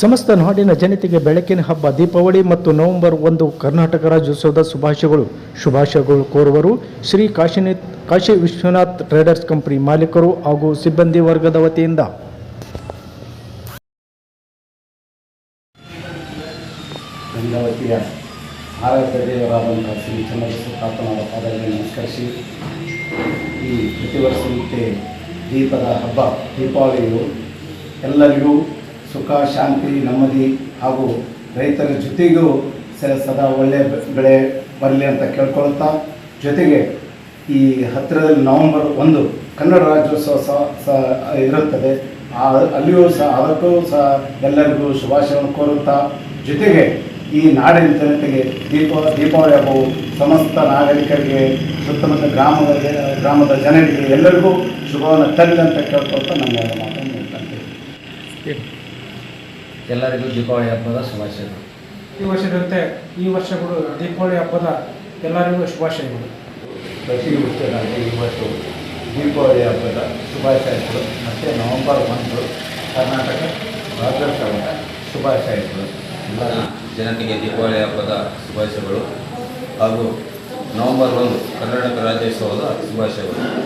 ಸಮಸ್ತ ನಾಡಿನ ಜನತೆಗೆ ಬೆಳಕಿನ ಹಬ್ಬ, ದೀಪಾವಳಿ ಮತ್ತು ನವೆಂಬರ್ ಒಂದು ಕರ್ನಾಟಕ ರಾಜ್ಯೋತ್ಸವದ ಶುಭಾಶಯಗಳು. ಶುಭಾಶಯಗಳು ಕೋರುವರು ಶ್ರೀ ಕಾಶಿನಿ ಕಾಶಿ ವಿಶ್ವನಾಥ್ ಟ್ರೇಡರ್ಸ್ ಕಂಪನಿ ಮಾಲೀಕರು ಹಾಗೂ ಸಿಬ್ಬಂದಿ ವರ್ಗದ ವತಿಯಿಂದ. ಈ ಪ್ರತಿ ದೀಪದ ಹಬ್ಬ, ದೀಪಾವಳಿಯು ಎಲ್ಲರಿಗೂ ಸುಖ, ಶಾಂತಿ, ನೆಮ್ಮದಿ ಹಾಗೂ ರೈತರ ಜೊತೆಗೂ ಸದಾ ಒಳ್ಳೆಯ ಬೆಳೆ ಬರಲಿ ಅಂತ ಕೇಳ್ಕೊಳ್ತಾ, ಜೊತೆಗೆ ಈ ಹತ್ತಿರದಲ್ಲಿ ನವೆಂಬರ್ ಒಂದು ಕನ್ನಡ ರಾಜ್ಯೋತ್ಸವ ಸಹ ಸಹ ಇರುತ್ತದೆ. ಅಲ್ಲಿಯೂ ಸಹ, ಅದಕ್ಕೂ ಸಹ ಎಲ್ಲರಿಗೂ ಶುಭಾಶಯವನ್ನು ಕೋರುತ್ತಾ, ಜೊತೆಗೆ ಈ ನಾಡಿನ ಜನತೆಗೆ ದೀಪ, ದೀಪಾವಳಿ ಹಬ್ಬವು ಸಮಸ್ತ ನಾಗರಿಕರಿಗೆ, ಸುತ್ತಮುತ್ತ ಗ್ರಾಮದ ಗ್ರಾಮದ ಜನರಿಗೆ ಎಲ್ಲರಿಗೂ ಶುಭವನ್ನು ತರಲಿ ಅಂತ ಕೇಳ್ಕೊಳ್ತಾ, ನಮ್ಮ ಮಾತನ್ನು ಹೇಳ್ತೇನೆ ಎಲ್ಲರಿಗೂ ದೀಪಾವಳಿ ಹಬ್ಬದ ಶುಭಾಶಯಗಳು ಈ ವರ್ಷದಂತೆ ಈ ವರ್ಷಗಳು ದೀಪಾವಳಿ ಹಬ್ಬದ ಎಲ್ಲರಿಗೂ ಶುಭಾಶಯಗಳು. ಪ್ರತಿ ವರ್ಷದಂತೆ ಇವತ್ತು ದೀಪಾವಳಿ ಹಬ್ಬದ ಶುಭಾಶಯಗಳು ಮತ್ತು ನವೆಂಬರ್ ಒಂದು ಕರ್ನಾಟಕ ರಾಜ್ಯೋತ್ಸವದ ಶುಭಾಶಯಗಳು. ಎಲ್ಲ ಜನತೆಗೆ ದೀಪಾವಳಿ ಹಬ್ಬದ ಶುಭಾಶಯಗಳು ಹಾಗೂ ನವೆಂಬರ್ ಒಂದು ಕರ್ನಾಟಕ ರಾಜ್ಯೋತ್ಸವದ ಶುಭಾಶಯಗಳು.